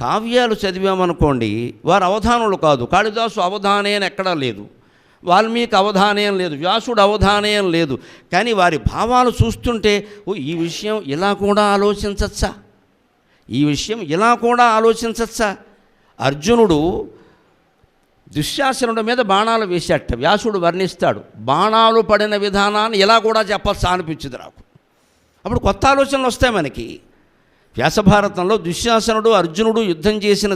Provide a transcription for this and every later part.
కావ్యాలు చదివామనుకోండి వారు అవధానులు కాదు. కాళిదాసు అవధానేయం ఎక్కడా లేదు. వాల్మీకి అవధానయం లేదు. వ్యాసుడు అవధానయం లేదు. కానీ వారి భావాలు చూస్తుంటే ఓ ఈ విషయం ఇలా కూడా ఆలోచించచ్చా? ఈ విషయం ఇలా కూడా ఆలోచించచ్చా? అర్జునుడు దుశ్శాసనుడి మీద బాణాలు వేసేట. వ్యాసుడు వర్ణిస్తాడు. బాణాలు పడిన విధానాన్ని ఇలా కూడా చెప్పచ్చా అనిపించింది నాకు. అప్పుడు కొత్త ఆలోచనలు వస్తాయి మనకి. వ్యాసభారతంలో దుశ్శాసనుడు అర్జునుడు యుద్ధం చేసిన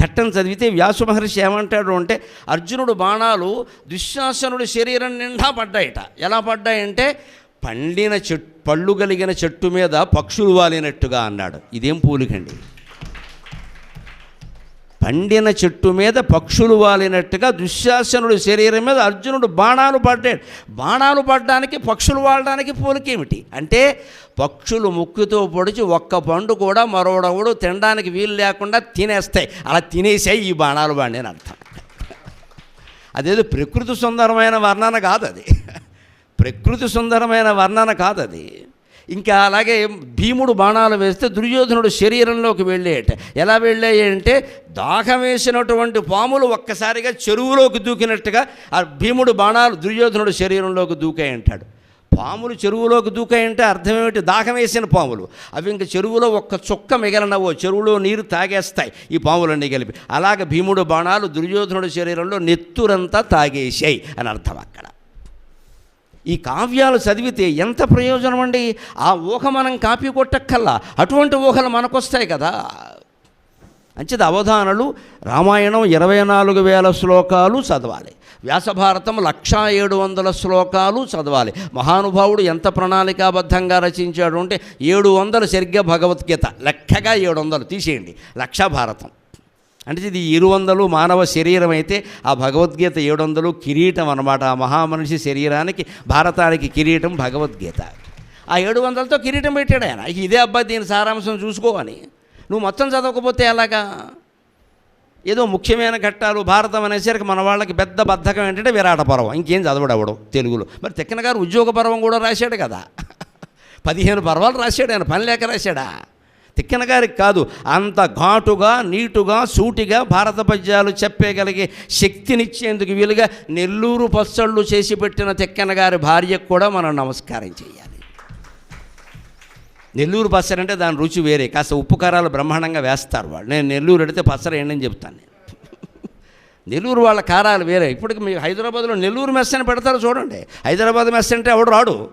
ఘట్టం చదివితే వ్యాసు మహర్షి ఏమంటాడు అంటే అర్జునుడు బాణాలు దుశ్శాసనుడి శరీరం నిండా పడ్డాయట. ఎలా పడ్డాయంటే పండిన చెట్టు పళ్ళు కలిగిన చెట్టు మీద పక్షులు వాలినట్టుగా అన్నాడు. ఇదేం పూలికండి? పండిన చెట్టు మీద పక్షులు వాలినట్టుగా దుశ్శాసనుడి శరీరం మీద అర్జునుడు బాణాలు పడ్డాడు బాణాలు పడ్డానికి పక్షులు వాడడానికి పోలికేమిటి అంటే పక్షులు ముక్కుతో పొడిచి ఒక్క పండు కూడా మరోడవుడు తినడానికి వీలు లేకుండా తినేస్తాయి. అలా తినేసాయి ఈ బాణాలు బాండి అని అర్థం. అదేదో ప్రకృతి సుందరమైన వర్ణన కాదు అది. ప్రకృతి సుందరమైన వర్ణన కాదు అది. ఇంకా అలాగే భీముడు బాణాలు వేస్తే దుర్యోధనుడు శరీరంలోకి వెళ్ళేట. ఎలా వెళ్ళాయంటే దాహం వేసినటువంటి పాములు ఒక్కసారిగా చెరువులోకి దూకినట్టుగా ఆ భీముడు బాణాలు దుర్యోధనుడు శరీరంలోకి దూకాయి అంటాడు పాములు చెరువులోకి దూకాయంటే అర్థం ఏమిటి? దాహం వేసిన పాములు. అవి ఇంకా చెరువులో ఒక్క చుక్క మిగలనవో చెరువులో నీరు తాగేస్తాయి ఈ పాములన్నీ కలిపి. అలాగ భీముడు బాణాలు దుర్యోధనుడి శరీరంలో నెత్తురంతా తాగేసాయి అని అర్థం అక్కడ. ఈ కావ్యాలు చదివితే ఎంత ప్రయోజనం అండి ఆ ఊహ మనం కాపీ కొట్టక్కల్లా అటువంటి ఊహలు మనకొస్తాయి కదా. అంచేది అవధానలు రామాయణం ఇరవై నాలుగు వేల శ్లోకాలు చదవాలి. వ్యాసభారతం లక్షా ఏడు వందల శ్లోకాలు చదవాలి. మహానుభావుడు ఎంత ప్రణాళికాబద్ధంగా రచించాడు అంటే ఏడు వందలు సరిగ్గా భగవద్గీత. లెక్కగా ఏడు వందలు. తీసేయండి. లక్షా భారతం. అంటే ఇది ఇరు వందలు మానవ శరీరం అయితే ఆ భగవద్గీత ఏడు వందలు కిరీటం అనమాట ఆ మహామనిషి శరీరానికి భారతానికి కిరీటం భగవద్గీత. ఆ ఏడు వందలతో కిరీటం పెట్టాడు ఆయన. ఇదే అబ్బాయి దీని సారాంశం చూసుకోవని నువ్వు మొత్తం చదవకపోతే ఎలాగా? ఏదో ముఖ్యమైన ఘట్టాలు భారతం అనేసరికి మన వాళ్ళకి పెద్ద బద్ధకం ఏంటంటే విరాట పర్వం. ఇంకేం చదవడు అవడం తెలుగులో. మరి తెక్కన గారు ఉద్యోగ పర్వం కూడా రాశాడు కదా. పదిహేను పర్వాలు రాశాడు ఆయన. పని లేక రాశాడా? తిక్కిన గారికి కాదు అంత ఘాటుగా నీటుగా సూటిగా భారత పద్యాలు చెప్పగలిగే శక్తినిచ్చేందుకు వీలుగా నెల్లూరు పచ్చళ్ళు చేసి పెట్టిన తిక్కన గారి భార్యకు కూడా మనం నమస్కారం చేయాలి. నెల్లూరు పచ్చడి అంటే దాని రుచి వేరే కాస్త ఉప్పు కారాలు బ్రహ్మాండంగా వేస్తారు వాళ్ళు. నేను నెల్లూరు అడితే పచ్చడి ఏంటని చెప్తాను నేను. నెల్లూరు వాళ్ళ కారాలు వేరే. ఇప్పటికి మీ హైదరాబాద్లో నెల్లూరు మెస్ అని పెడతారు చూడండి. హైదరాబాద్ మెస్ అంటే ఎవడు రాడు?